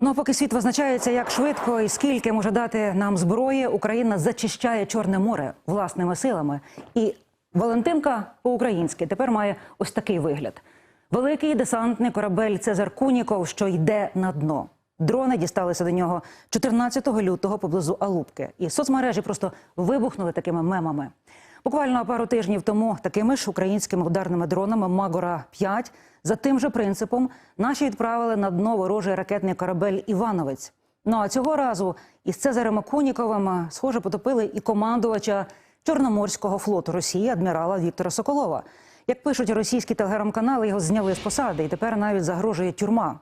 Ну а поки світ визначається, як швидко і скільки може дати нам зброї, Україна зачищає Чорне море власними силами. І Валентинка по-українськи тепер має ось такий вигляд: великий десантний корабель Цезар Куніков, що йде на дно. Дрони дісталися до нього 14 лютого поблизу Алубки, і соцмережі просто вибухнули такими мемами. Буквально пару тижнів тому такими ж українськими ударними дронами Магора 5 за тим же принципом наші відправили на дно ворожий ракетний корабель Івановець. Ну а цього разу із Цезарем Куніковим, схоже, потопили і командувача Чорноморського флоту Росії адмірала Віктора Соколова. Як пишуть російські телеграм-канали, його зняли з посади, і тепер навіть загрожує тюрма.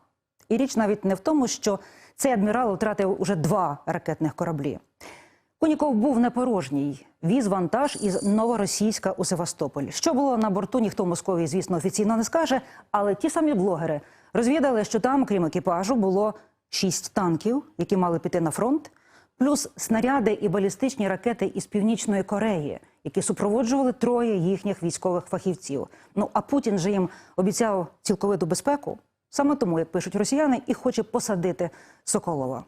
І річ навіть не в тому, що цей адмірал втратив уже два ракетних кораблі. Куніков був не порожній. Віз вантаж із Новоросійська у Севастополь. Що було на борту, ніхто в Московії, звісно, офіційно не скаже. Але ті самі блогери розвідали, що там, крім екіпажу, було шість танків, які мали піти на фронт, плюс снаряди і балістичні ракети із північної Кореї, які супроводжували троє їхніх військових фахівців. Ну а Путін же їм обіцяв цілковиту безпеку. Саме тому, як пишуть росіяни, і хоче посадити Соколова.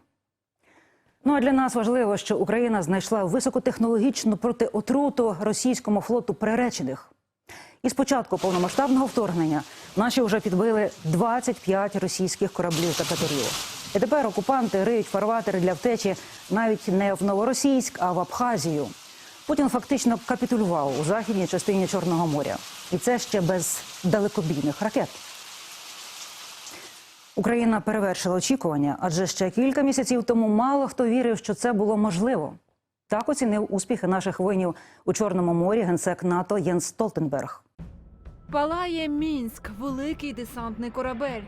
Ну а для нас важливо, що Україна знайшла високотехнологічну протиотруту російському флоту приречених. І з початку повномасштабного вторгнення наші вже підбили 25 російських кораблів та катерів. І тепер окупанти риють фарватери для втечі навіть не в Новоросійськ, а в Абхазію. Путін фактично капітулював у західній частині Чорного моря, і це ще без далекобійних ракет. Україна перевершила очікування, адже ще кілька місяців тому мало хто вірив, що це було можливо. Так оцінив успіхи наших воїнів у Чорному морі генсек НАТО Єнс Столтенберг. Палає Мінськ, великий десантний корабель.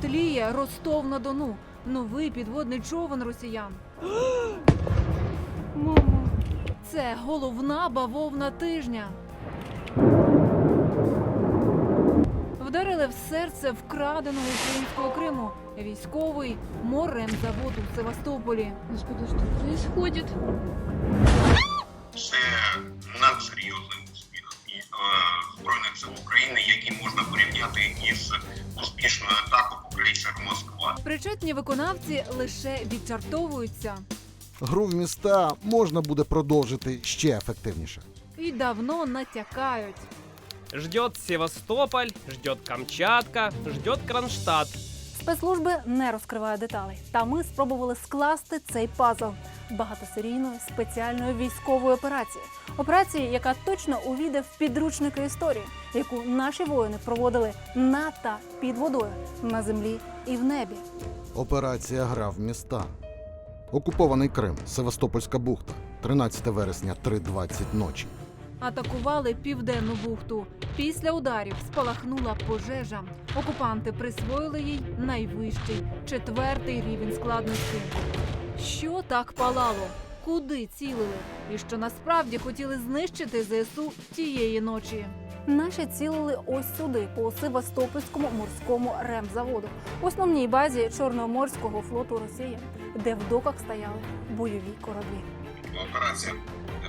Тліє Ростов на Дону, новий підводний човен росіян. Це головна бавовна тижня. Вдарили в серце вкраденого українського Криму. Військовий морем заводу в Севастополі. Господи, что происходит? це надсерйозний успіх і, е, збройних сил України, який можна порівняти із успішною атакою по крейсеру Москва. Причетні виконавці лише відчартовуються. Гру в міста можна буде продовжити ще ефективніше. і давно натякають. Ждет Севастополь, ждет Камчатка, ждет Кронштадт. Спецслужби не розкривають деталей. Та ми спробували скласти цей пазл багатосерійної спеціальної військової операції. Операції, яка точно увійде в підручники історії, яку наші воїни проводили на та під водою, на землі і в небі. Операція Гра в міста. Окупований Крим, Севастопольська бухта, 13 вересня, 3.20 ночі. Атакували південну бухту. Після ударів спалахнула пожежа. Окупанти присвоїли їй найвищий четвертий рівень складності. Що так палало? Куди цілили? І що насправді хотіли знищити ЗСУ тієї ночі? Наші цілили ось сюди, по Севастопольському морському ремзаводу, основній базі Чорноморського флоту Росії, де в доках стояли бойові кораблі. Операція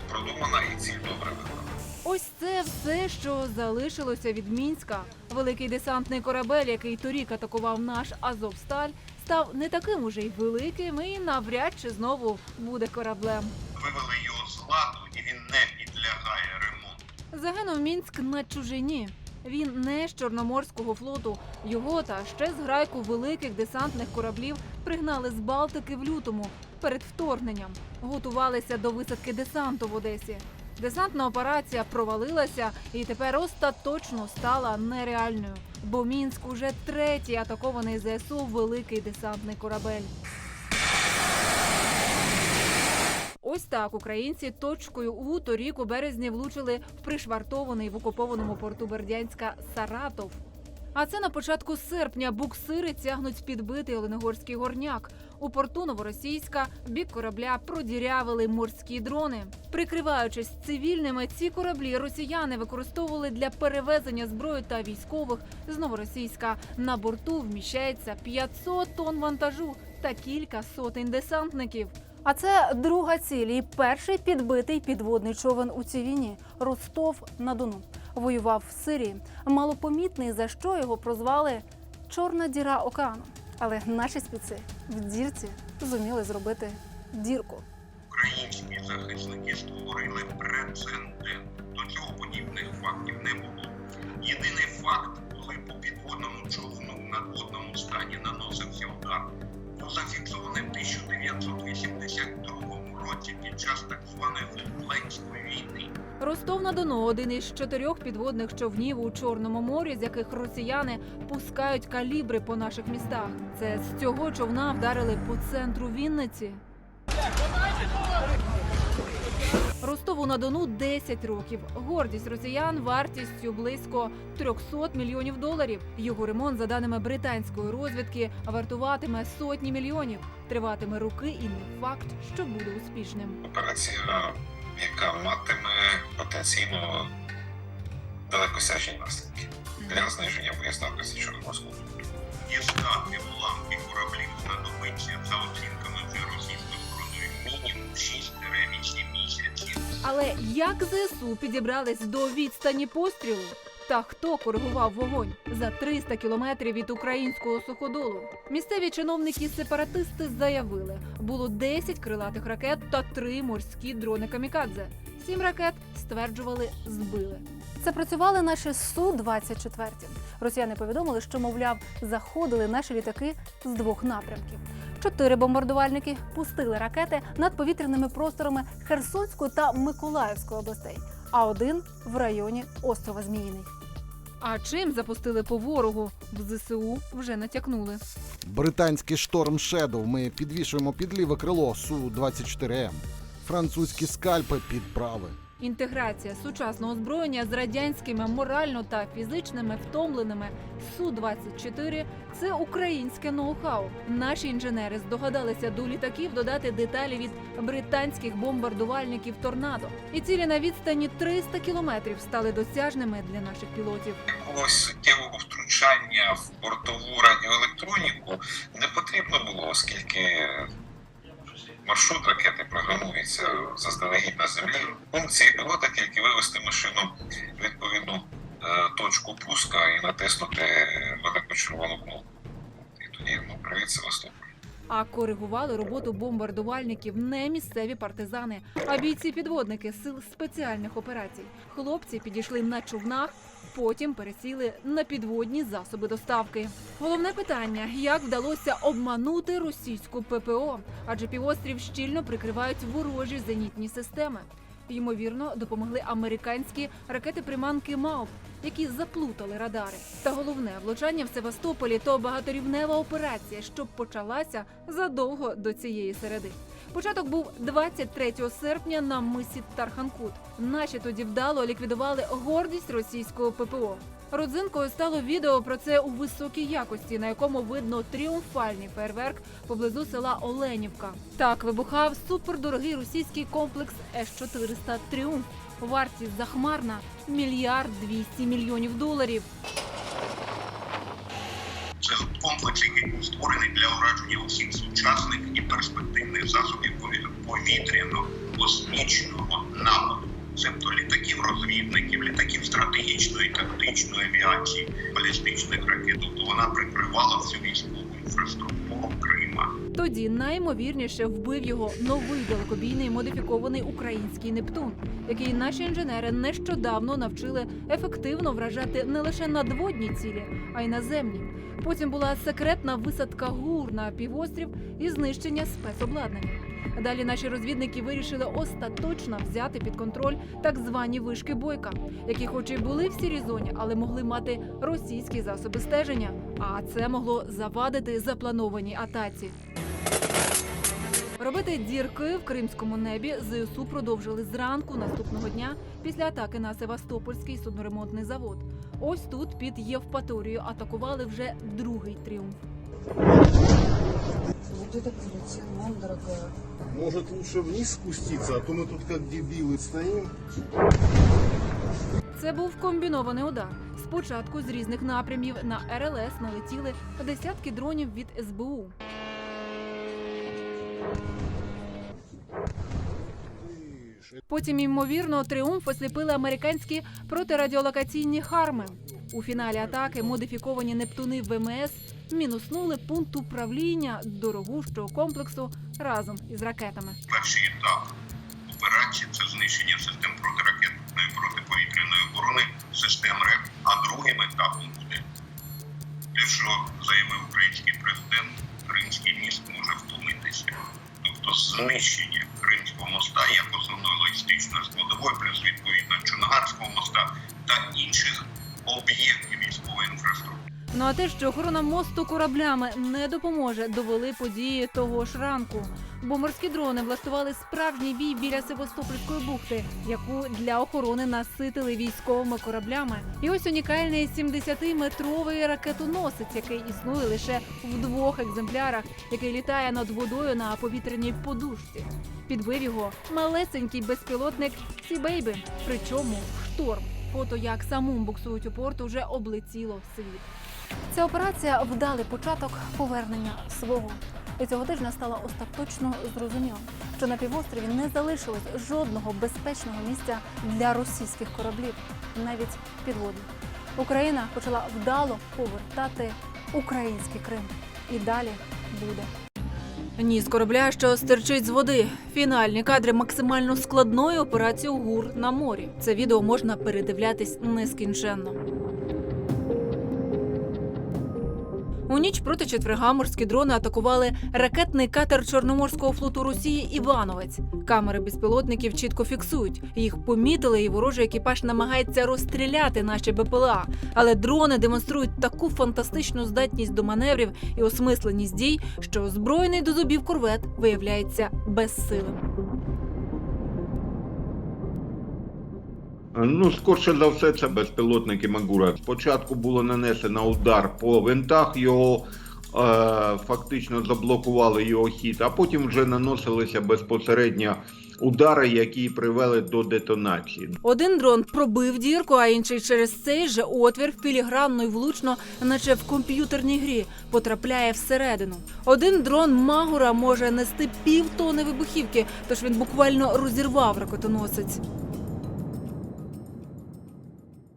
продумана і ціль добре виконана. Ось це все, що залишилося від Мінська. Великий десантний корабель, який торік атакував наш Азовсталь, став не таким уже й великим і навряд чи знову буде кораблем. Вивели його з ладу, і він не підлягає ремонту. Загинув Мінськ на чужині. Він не з Чорноморського флоту. Його та ще з грайку великих десантних кораблів пригнали з Балтики в лютому перед вторгненням. Готувалися до висадки десанту в Одесі. Десантна операція провалилася і тепер остаточно стала нереальною. Бо Мінськ уже третій атакований ЗСУ великий десантний корабель. Ось так українці точкою У торік у березні влучили в пришвартований в окупованому порту Бердянська Саратов. А це на початку серпня буксири тягнуть підбитий Оленогорський горняк. У порту Новоросійська бік корабля продірявили морські дрони. Прикриваючись цивільними, ці кораблі росіяни використовували для перевезення зброї та військових з Новоросійська. На борту вміщається 500 тонн вантажу та кілька сотень десантників. А це друга ціль і перший підбитий підводний човен у цій війні Ростов на Дону. Воював в Сирії. Малопомітний, за що його прозвали Чорна діра океану. Але наші спеці в дірці зуміли зробити дірку. Українські захисники створили прецедент. До цього подібних фактів не було. Єдиний факт, коли по підводному човну в надводному стані наносився удар, був зафіксований в 1982 році під час так званої Фолклендської війни. Ростов-на-Дону один із чотирьох підводних човнів у Чорному морі, з яких росіяни пускають калібри по наших містах. Це з цього човна вдарили по центру Вінниці. Ростову на Дону 10 років. Гордість росіян вартістю близько 300 мільйонів доларів. Його ремонт, за даними британської розвідки, вартуватиме сотні мільйонів. Триватиме роки і не факт, що буде успішним. операція, яка матиме потенційно далекосяжні наслідки для зниження боєздатності Чорноморського флоту. Дістати уламки кораблів на знадобиться за оцінками вже російської стороною мінімум 6-8 місяців. Але як ЗСУ підібрались до відстані пострілу? Та хто коригував вогонь за 300 кілометрів від українського суходолу? Місцеві чиновники-сепаратисти заявили, було 10 крилатих ракет та 3 морські дрони камікадзе. Сім ракет стверджували, збили. Це працювали наші Су-24. Росіяни повідомили, що, мовляв, заходили наші літаки з двох напрямків. Чотири бомбардувальники пустили ракети над повітряними просторами Херсонської та Миколаївської областей, а один в районі острова Зміїний. А чим запустили по ворогу? В ЗСУ вже натякнули. Британський шторм Shadow ми підвішуємо під ліве крило Су-24М. Французькі скальпи під праве. Інтеграція сучасного озброєння з радянськими морально та фізичними втомленими Су-24 – це українське ноу-хау. Наші інженери здогадалися до літаків додати деталі від британських бомбардувальників Торнадо. І цілі на відстані 300 кілометрів стали досяжними для наших пілотів. Якогось суттєвого втручання в бортову радіоелектроніку не потрібно було, оскільки маршрут ракети програмується заздалегідь на землі. Функції пілота тільки вивести машину в відповідну е, точку пуска і натиснути велику червону кнопку. І тоді ну, привіт Севастополь. А коригували роботу бомбардувальників не місцеві партизани, а бійці-підводники сил спеціальних операцій. Хлопці підійшли на човнах, потім пересіли на підводні засоби доставки. Головне питання: як вдалося обманути російську ППО? Адже півострів щільно прикривають ворожі зенітні системи. Ймовірно, допомогли американські ракети-приманки МАУП, які заплутали радари. Та головне влучання в Севастополі то багаторівнева операція, що почалася задовго до цієї середи. Початок був 23 серпня на мисі Тарханкут. Наші тоді вдало ліквідували гордість російського ППО. Родзинкою стало відео про це у високій якості, на якому видно тріумфальний фейерверк поблизу села Оленівка. Так вибухав супердорогий російський комплекс С-400 Тріумф. Вартість захмарна мільярд двісті мільйонів доларів. Це комплекс, який був створений для ураження усіх сучасних і перспективних засобів пові- повітряного космічного нападу, тобто літаків розвідників, літаків стратегічної тактичної авіації, балістичних ракет. Тобто вона прикривала всю військову інфраструктуру Крима. Тоді найімовірніше вбив його новий далекобійний модифікований український Нептун, який наші інженери нещодавно навчили ефективно вражати не лише надводні цілі, а й наземні. Потім була секретна висадка гур на півострів і знищення спецобладнання. Далі наші розвідники вирішили остаточно взяти під контроль так звані вишки бойка, які, хоч і були в сірій зоні, але могли мати російські засоби стеження. А це могло завадити запланованій атаці. Робити дірки в кримському небі ЗСУ продовжили зранку наступного дня після атаки на Севастопольський судноремонтний завод. Ось тут під Євпаторією атакували вже другий тріумф. Может лучше вниз спуститься, а то мы тут как дебилы стоим. Це був комбінований удар. Спочатку з різних напрямів на РЛС налетіли десятки дронів від СБУ. Потім, ймовірно, тріумф осліпили американські протирадіолокаційні харми. У фіналі атаки модифіковані Нептуни ВМС мінуснули пункт управління дорогущого комплексу разом із ракетами. Перший етап операції це знищення систем протиракетної протиповітряної оборони, систем РЕП. А другим етапом буде те, що заявив український президент, Кримський міст може втомитися. Тобто знищення Кримського моста як основної логістичної складової, плюс відповідно Чонгарського моста та інших об'єктів військової інфраструктури. Ну а те, що охорона мосту кораблями не допоможе, довели події того ж ранку. Бо морські дрони влаштували справжній бій біля Севастопольської бухти, яку для охорони наситили військовими кораблями. І ось унікальний 70-метровий ракетоносець, який існує лише в двох екземплярах, який літає над водою на повітряній подушці. Підбив його малесенький безпілотник Сі Бейби, причому шторм. Фото, як самум буксують у порт, уже облетіло світ. Ця операція вдалий початок повернення свого. І цього тижня стало остаточно зрозуміло, що на півострові не залишилось жодного безпечного місця для російських кораблів, навіть підводних. Україна почала вдало повертати український Крим. І далі буде. Ніс корабля, що стирчить з води. Фінальні кадри максимально складної операції ГУР на морі. Це відео можна передивлятись нескінченно. У ніч проти четверга морські дрони атакували ракетний катер Чорноморського флоту Росії Івановець. Камери безпілотників чітко фіксують. Їх помітили, і ворожий екіпаж намагається розстріляти наші БПЛА. Але дрони демонструють таку фантастичну здатність до маневрів і осмисленість дій, що озброєний до зубів корвет виявляється безсилим. Ну, скорше за все, це безпілотники Магура. Спочатку було нанесено удар по винтах, його е, фактично заблокували його хід, а потім вже наносилися безпосередньо удари, які привели до детонації. Один дрон пробив дірку, а інший через цей же отвір філігранно й влучно, наче в комп'ютерній грі, потрапляє всередину. Один дрон Магура може нести півтони вибухівки, тож він буквально розірвав ракетоносець.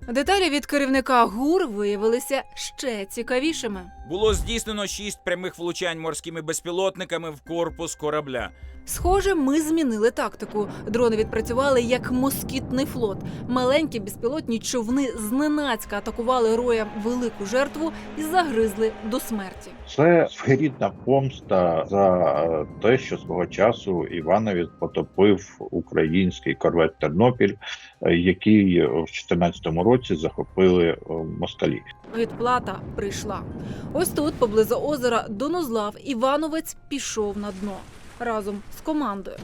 Деталі від керівника ГУР виявилися ще цікавішими. Було здійснено шість прямих влучань морськими безпілотниками в корпус корабля. Схоже, ми змінили тактику. Дрони відпрацювали як москітний флот. Маленькі безпілотні човни зненацька атакували роям велику жертву і загризли до смерті. Це своєрідна помста за е, те, що свого часу Івановець потопив український корвет Тернопіль, е, який в 2014 році захопили е, москалі. Відплата прийшла. Ось тут, поблизу озера Донозлав, Івановець пішов на дно разом з командою.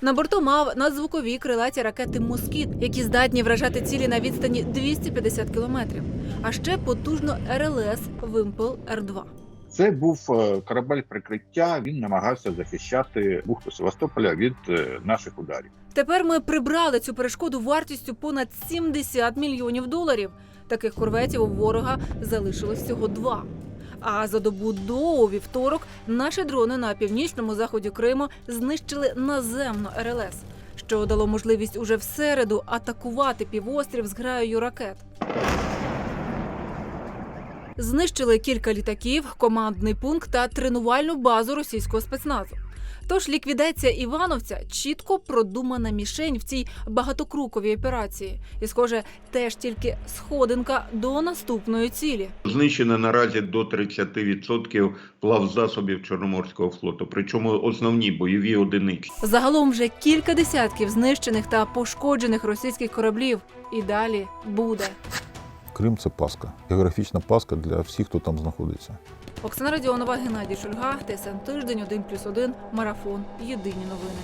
На борту мав надзвукові крилаті ракети Москіт, які здатні вражати цілі на відстані 250 кілометрів, а ще потужно РЛС Вимпел Р-2. Це був е, корабель прикриття. Він намагався захищати бухту Севастополя від е, наших ударів. Тепер ми прибрали цю перешкоду вартістю понад 70 мільйонів доларів. Таких корветів у ворога залишилось всього два. А за добу до вівторок наші дрони на північному заході Криму знищили наземно РЛС, що дало можливість уже в середу атакувати півострів з граєю ракет. Знищили кілька літаків, командний пункт та тренувальну базу російського спецназу. Тож ліквідація Івановця чітко продумана мішень в цій багатокруковій операції, і, схоже, теж тільки сходинка до наступної цілі. Знищено наразі до 30% плавзасобів Чорноморського флоту, причому основні бойові одиниці. Загалом вже кілька десятків знищених та пошкоджених російських кораблів. І далі буде. Крим це паска, географічна паска для всіх, хто там знаходиться. Оксана Радіонова, Геннадій Шульга, ТСН Тиждень, 1+,1, Марафон. Єдині новини.